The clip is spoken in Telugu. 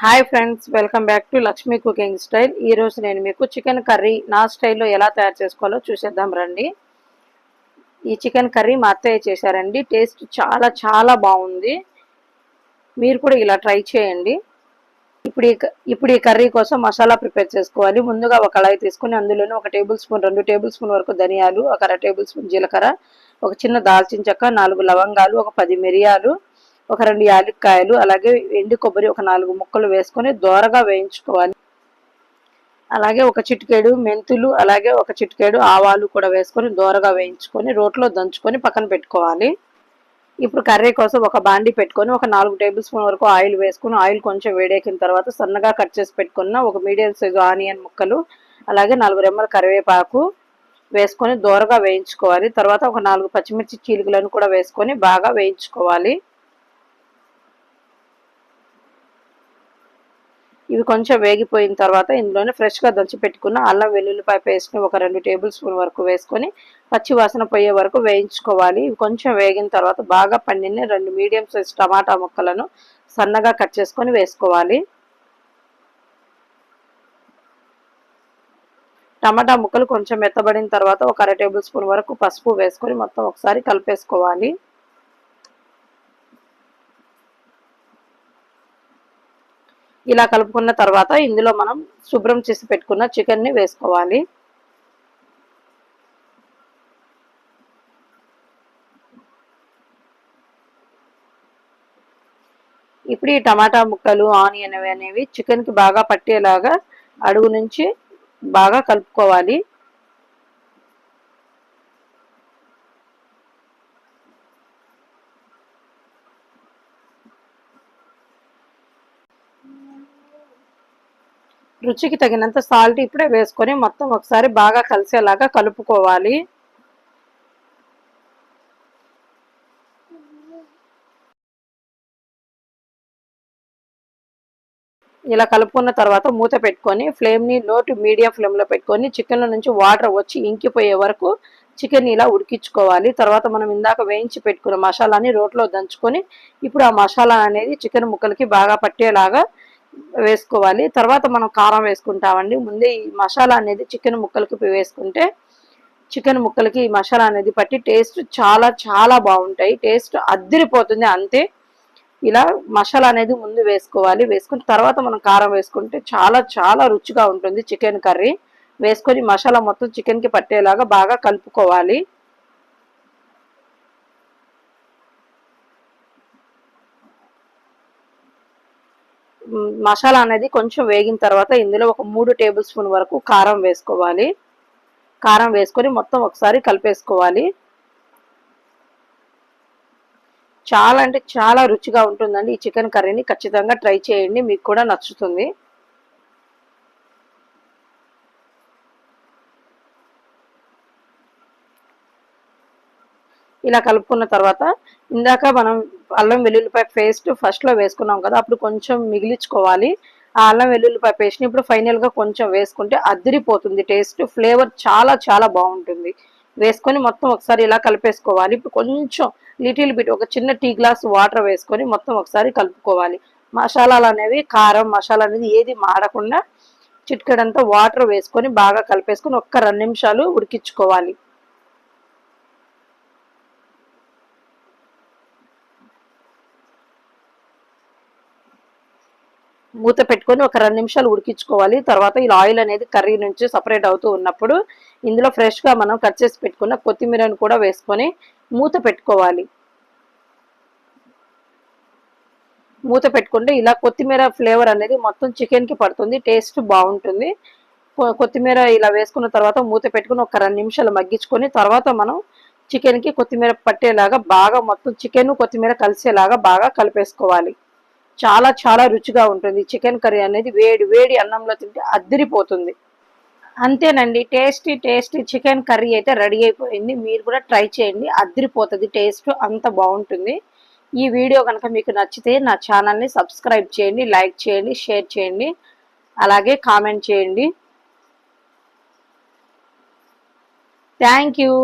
Hi friends welcome back to Lakshmi cooking style. ఈ రోజు నేను మీకు చికెన్ కర్రీ నా స్టైల్లో ఎలా తయారు చేసుకోవాలో చూసేద్దాం రండి. ఈ చికెన్ కర్రీ మా అత్తయ్య చేశారండి. టేస్ట్ చాలా చాలా బాగుంది. మీరు కూడా ఇలా ట్రై చేయండి. ఇప్పుడు ఈ క- ఇప్పుడు ఈ కర్రీ కోసం మసాలా ప్రిపేర్ చేసుకోవాలి. ముందుగా ఒక కళాయి తీసుకుని అందులోనే ఒక టేబుల్ స్పూన్ రెండు టేబుల్ స్పూన్ వరకు ధనియాలు ఒక అర టేబుల్ స్పూన్ జీలకర్ర ఒక చిన్న దాల్చిన చెక్క నాలుగు లవంగాలు ఒక పది మిరియాలు ఒక రెండు యాలక్కాయలు అలాగే ఎండు కొబ్బరి ఒక నాలుగు ముక్కలు వేసుకొని దోరగా వేయించుకోవాలి. అలాగే ఒక చిటికేడు మెంతులు అలాగే ఒక చిటికేడు ఆవాలు కూడా వేసుకొని దోరగా వేయించుకొని రోట్లో దంచుకొని పక్కన పెట్టుకోవాలి. ఇప్పుడు కర్రీ కోసం ఒక బాండి పెట్టుకొని ఒక నాలుగు టేబుల్ స్పూన్ వరకు ఆయిల్ వేసుకొని ఆయిల్ కొంచెం వేడెక్కిన తర్వాత సన్నగా కట్ చేసి పెట్టుకున్న ఒక మీడియం సైజు ఆనియన్ ముక్కలు అలాగే నాలుగు రెమ్మల కరివేపాకు వేసుకొని దోరగా వేయించుకోవాలి. తర్వాత ఒక నాలుగు పచ్చిమిర్చి చీలికలను కూడా వేసుకొని బాగా వేయించుకోవాలి. ఇవి కొంచెం వేగిపోయిన తర్వాత ఇందులోనే ఫ్రెష్గా దంచి పెట్టుకున్న అల్లం వెల్లుల్లిపాయ పేస్ట్ని ఒక రెండు టేబుల్ స్పూన్ వరకు వేసుకొని పచ్చి వాసన పోయే వరకు వేయించుకోవాలి. ఇవి కొంచెం వేగిన తర్వాత బాగా పండిన రెండు మీడియం సైజ్ టమాటా ముక్కలను సన్నగా కట్ చేసుకొని వేసుకోవాలి. టమాటా ముక్కలు కొంచెం మెత్తబడిన తర్వాత ఒక అర టేబుల్ స్పూన్ వరకు పసుపు వేసుకొని మొత్తం ఒకసారి కలిపేసుకోవాలి. ఇలా కలుపుకున్న తర్వాత ఇందులో మనం శుభ్రం చేసి పెట్టుకున్న చికెన్ని వేసుకోవాలి. ఇప్పుడు ఈ టమాటా ముక్కలు ఆనియన్ అనేవి చికెన్కి బాగా పట్టేలాగా అడుగు నుంచి బాగా కలుపుకోవాలి. రుచికి తగినంత సాల్ట్ ఇప్పుడే వేసుకొని మొత్తం ఒకసారి బాగా కలిసేలాగా కలుపుకోవాలి. ఇలా కలుపుకున్న తర్వాత మూత పెట్టుకొని ఫ్లేమ్ని లో టు మీడియం ఫ్లేమ్లో పెట్టుకొని చికెన్లో నుంచి వాటర్ వచ్చి ఇంకిపోయే వరకు చికెన్ ఇలా ఉడికించుకోవాలి. తర్వాత మనం ఇందాక వేయించి పెట్టుకున్న మసాలాని రోట్లో దంచుకొని ఇప్పుడు ఆ మసాలా అనేది చికెన్ ముక్కలకి బాగా పట్టేలాగా వేసుకోవాలి. తర్వాత మనం కారం వేసుకుంటామండి. ముందే ఈ మసాలా అనేది చికెన్ ముక్కలకి వేసుకుంటే చికెన్ ముక్కలకి ఈ మసాలా అనేది పట్టి టేస్ట్ చాలా చాలా బాగుంటాయి. టేస్ట్ అద్దరిపోతుంది అంతే. ఇలా మసాలా అనేది ముందు వేసుకోవాలి. వేసుకుని తర్వాత మనం కారం వేసుకుంటే చాలా చాలా రుచిగా ఉంటుంది చికెన్ కర్రీ. వేసుకొని మసాలా మొత్తం చికెన్కి పట్టేలాగా బాగా కలుపుకోవాలి. మసాలా అనేది కొంచెం వేగిన తర్వాత ఇందులో ఒక మూడు టేబుల్ స్పూన్ వరకు కారం వేసుకోవాలి. కారం వేసుకొని మొత్తం ఒకసారి కలిపేసుకోవాలి. చాలా అంటే చాలా రుచిగా ఉంటుందండి ఈ చికెన్ కర్రీని. ఖచ్చితంగా ట్రై చేయండి మీకు కూడా నచ్చుతుంది. ఇలా కలుపుకున్న తర్వాత ఇందాక మనం అల్లం వెల్లుల్లిపాయ పేస్ట్ ఫస్ట్లో వేసుకున్నాం కదా అప్పుడు కొంచెం మిగిలించుకోవాలి. ఆ అల్లం వెల్లుల్లిపాయ పేస్ట్ని ఇప్పుడు ఫైనల్గా కొంచెం వేసుకుంటే అదిరిపోతుంది. టేస్ట్ ఫ్లేవర్ చాలా చాలా బాగుంటుంది. వేసుకొని మొత్తం ఒకసారి ఇలా కలిపేసుకోవాలి. ఇప్పుడు కొంచెం లిటిల్ బిట్ ఒక చిన్న టీ గ్లాస్ వాటర్ వేసుకొని మొత్తం ఒకసారి కలుపుకోవాలి. మసాలాలు అనేవి కారం మసాలా అనేది ఏది మాడకుండా చిట్కడంతా వాటర్ వేసుకొని బాగా కలిపేసుకొని ఒక్క రెండు నిమిషాలు ఉడికించుకోవాలి. మూత పెట్టుకొని ఒక రెండు నిమిషాలు ఉడికించుకోవాలి. తర్వాత ఇలా ఆయిల్ అనేది కర్రీ నుంచి సపరేట్ అవుతూ ఉన్నప్పుడు ఇందులో ఫ్రెష్గా మనం కట్ చేసి పెట్టుకున్న కొత్తిమీరను కూడా వేసుకొని మూత పెట్టుకోవాలి. మూత పెట్టుకుంటే ఇలా కొత్తిమీర ఫ్లేవర్ అనేది మొత్తం చికెన్కి పడుతుంది. టేస్ట్ బాగుంటుంది. కొత్తిమీర ఇలా వేసుకున్న తర్వాత మూత పెట్టుకుని ఒక రెండు నిమిషాలు మగ్గించుకొని తర్వాత మనం చికెన్కి కొత్తిమీర పట్టేలాగా బాగా మొత్తం చికెన్ కొత్తిమీర కలిసేలాగా బాగా కలిపేసుకోవాలి. చాలా చాలా రుచిగా ఉంటుంది. చికెన్ కర్రీ అనేది వేడి వేడి అన్నంలో తింటే అద్దరిపోతుంది అంతేనండి. టేస్టీ టేస్టీ చికెన్ కర్రీ అయితే రెడీ అయిపోయింది. మీరు కూడా ట్రై చేయండి. అద్దరిపోతుంది టేస్ట్ అంత బాగుంటుంది. ఈ వీడియో కనుక మీకు నచ్చితే నా ఛానల్ని సబ్స్క్రైబ్ చేయండి లైక్ చేయండి షేర్ చేయండి అలాగే కామెంట్ చేయండి. Thank you.